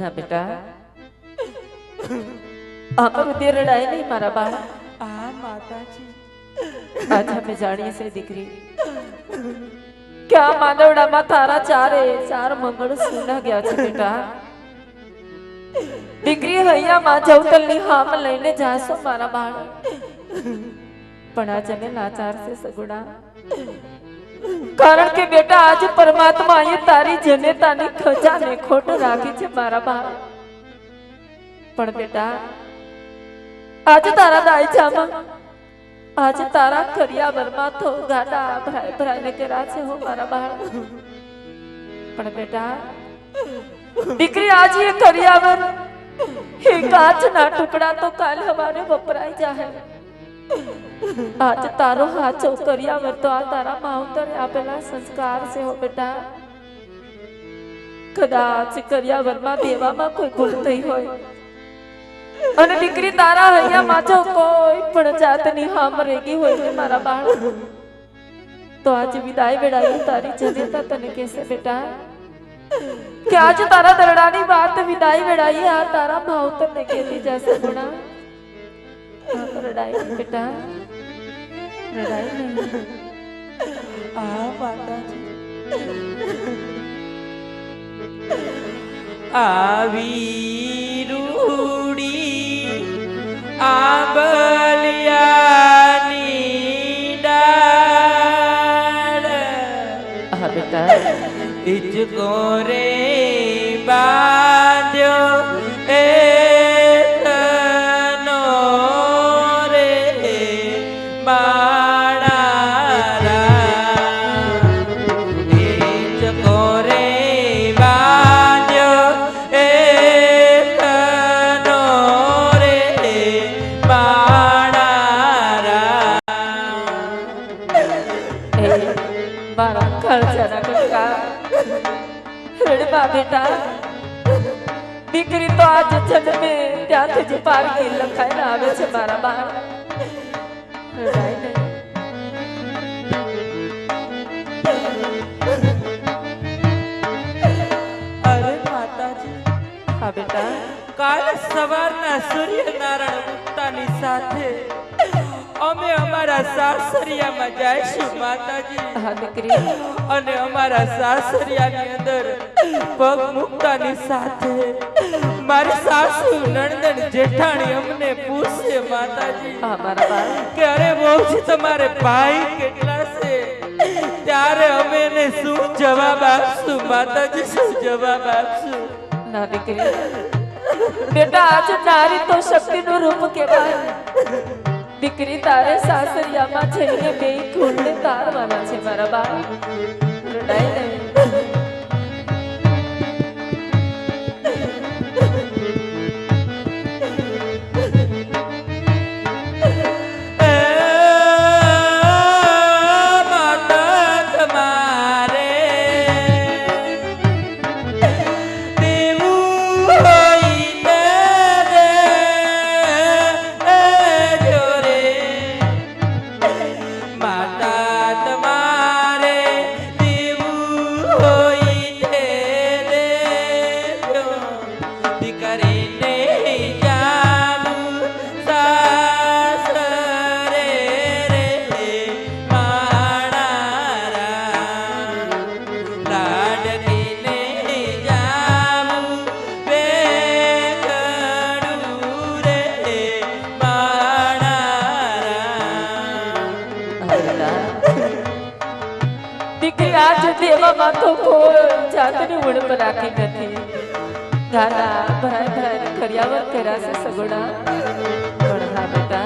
ના બેટા. અમારું તે રડાય નહીં મારા બા. આ માતાજી. આજ અમે જાણીએ છીએ દીકરી કે આ માંદવડામાં તારા ચારે ચાર મંગળ સુના ગયા છે બેટા. દીકરી હૈયા માં જવતલની હામ લઈને જાશો મારા બાળ. પણ આજ અમે લાચાર છે સગુણા કારણ કે બેટા, આજ પરમાત્મા એ તારી જનેતાની ખજાને ખોટ રાખી છે મારા બા. પણ બેટા, આજે તારા દાયજામાં, આજે તારા કરિયાવરમાં તો ગાડા ભરાય ને કર્યા છે હો મારા બાળ પણ બેટા, દીકરી આજે એ કરિયાવર એ કાચના ટુકડા તો કાલ હવાને વપરાઈ જાય આજ તારો હાચો કરિયાવર તો આ તારા માવતરે આપેલા સંસ્કાર છે હો બેટા. કદાચ કરિયાવરમાં દેવામાં કોઈ ભૂલ થઈ હોય. અને દીકરી તારા હૈયા માજો કોઈ પણ જાતની હામ રેગી હોય ને મારા બાળ તો આજે વિદાય વેળાએ તારી જનેતા તને કહેશે બેટા. કે આજ તારા દરડાની વાત વિદાય વેળાએ આ તારા ભાવ તને કહેતી જશે ગુણા દરડાઈ બેટા. રડાય નહીં આ માતાજી આવી રૂડી આંબલિયાની ડાળ. હા બેટા ઇચકો રે બાંધ્યો જન્મે ત્યાંથી જ પારકી લખાઈને આવે છે મારા રડાય અરે માતાજી. હા બેટા. કાલે સવારના સૂર્યનારાયણ ઉગતાની સાથે અમે અમારા સાસરિયામાં જઈશું માતાજી. અને અમારા સાસરિયાની અંદર પગ મૂકતાની સાથે મારી સાસુ નણંદન જેઠાણી અમને પૂછશે માતાજી મારા બાળ. કે અરે બહુજી તમારે? ભાઈ કેટલા છે? ત્યારે અમે એને શું જવાબ આપશું? માતાજી શું જવાબ આપશું? ના દીકરી. બેટા આજ નારી તો શક્તિનું રૂપ કહેવાય. દીકરી તારે સાસરિયામાં જઈને બે કુંડને તારવાના છે મારા બાપ રડાય નહીં. દીકરી આજ દેવામાં તો કોઈ જાતની ઉણપ રાખી નથી. ગાના ભરાય ભરાય કર્યાવર કર્યા છે સગોડા પણ હા, બેટા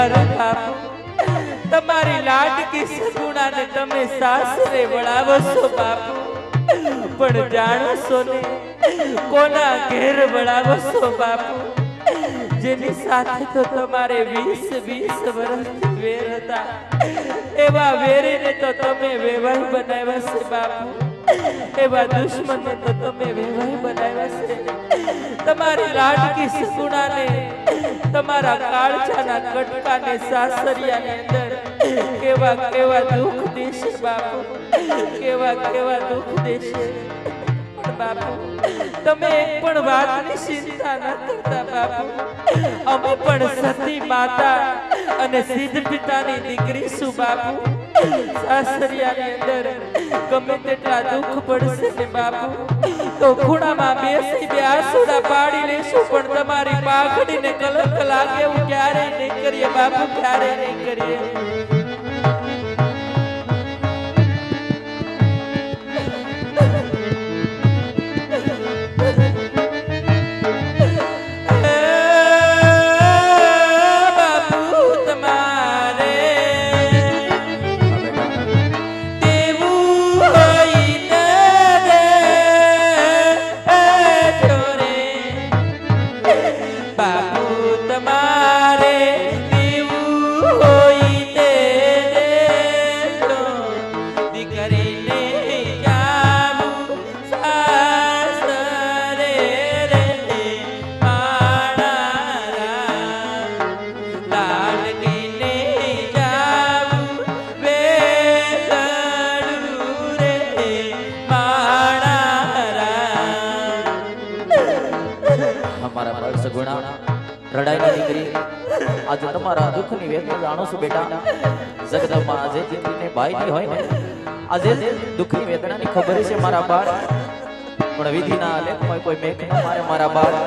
અરે બાપુ તમારી લાડકી સગુણાને તમે સાસરે વળાવો છો બાપુ. પણ જાણો છો ને, કોના ઘેર વળાવો છો બાપુ? જેની સાથે તો તમારે વીસ વીસ વર્ષ વેર હતા. એવા વેરીને તો તમે વેવાઈ બનાવ્યા છે બાપુ. એવા દુશ્મનને તો તમે વેવાઈ બનાવ્યા છે. તમારી લાડકી સગુણાને તમારા કાળજાના કટકાને સાસરિયાની અંદર કેવા કેવા દુઃખ દેશે બાપુ? કેવા કેવા દુઃખ દેશે? બાપુ, તમે એક પણ વાતની ચિંતા ન કરતા બાપુ. અમે પણ સતી માતા અને સિદ્ધ પિતાની દીકરી છું બાપુ. સાસરિયાની અંદર ગમે તેટલા દુઃખ પડશે ને બાપુ, તો ખૂણામાં બેસી બે આસુડા પાડી લેશું પણ તમારી પાઘડીને કલંક લાગે એવું ક્યારેય નહીં કરીએ બાપુ, ક્યારેય નહીં કરીએ. રડાઈની દીકરી. આજે તમારા દુઃખની વેદના જાણો છો બેટા. જગદંબા આજે દીકરીને ભાઈની હોય ને. આજે દુઃખની વેદનાની ખબર છે મારા બાળ. પણ વિધિના લેખમાં કોઈ મેઘ ન મારે મારા બાળ.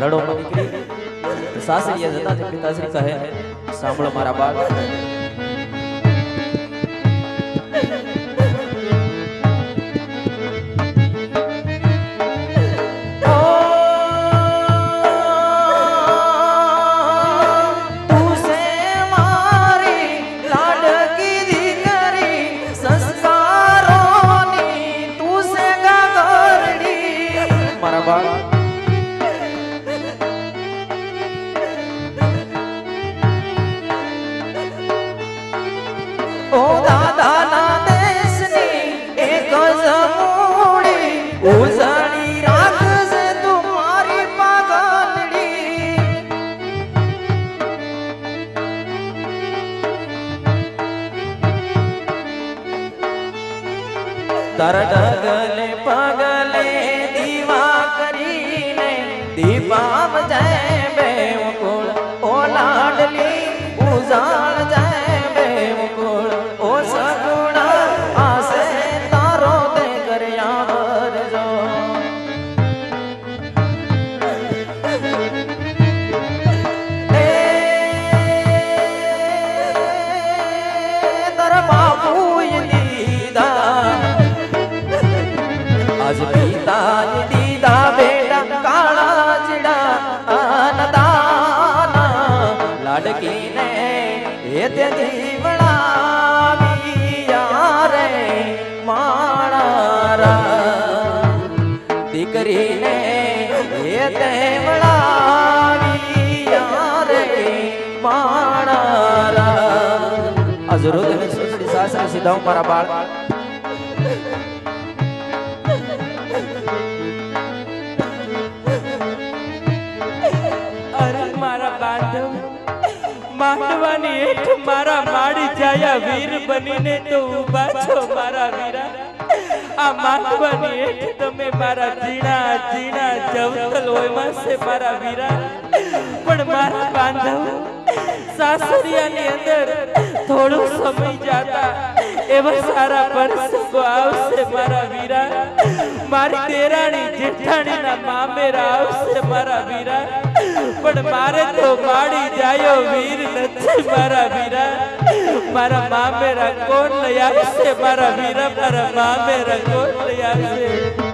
રડો દીકરી. સાસરીએ જતા પિતાશ્રી કહે, સાંભળો મારા બાળ. જમૂડી ઉજળી રાખશે તું મારી પાગલડી. તારા ડગલે પગલે દીવા કરીને દીપામ જાય હું મારા બાળ. અરે મારા હેઠ મારા માડી જાયા વીર બનીને તો ઊભા છો મારા વીરા. આ માંડવાની હેઠ તમે મારા જીણા જીણા જવતલ હોય છે મારા વીરા. પણ મારા બાંધવ, સાસરિયાની અંદર થોડો સમય જાતા એવા સારા પરસંગો આવશે મારા વીરા. મારી તેરાણી જેઠાણીના મામેરા આવશે મારા વીરા. પણ મારે તો માડી જાયો વીર નથી મારા વીરા. મારા મામેરા કોણ લઈ આવશે? મારા વીરા, મારા મામેરા કોણ લઈ આવશે?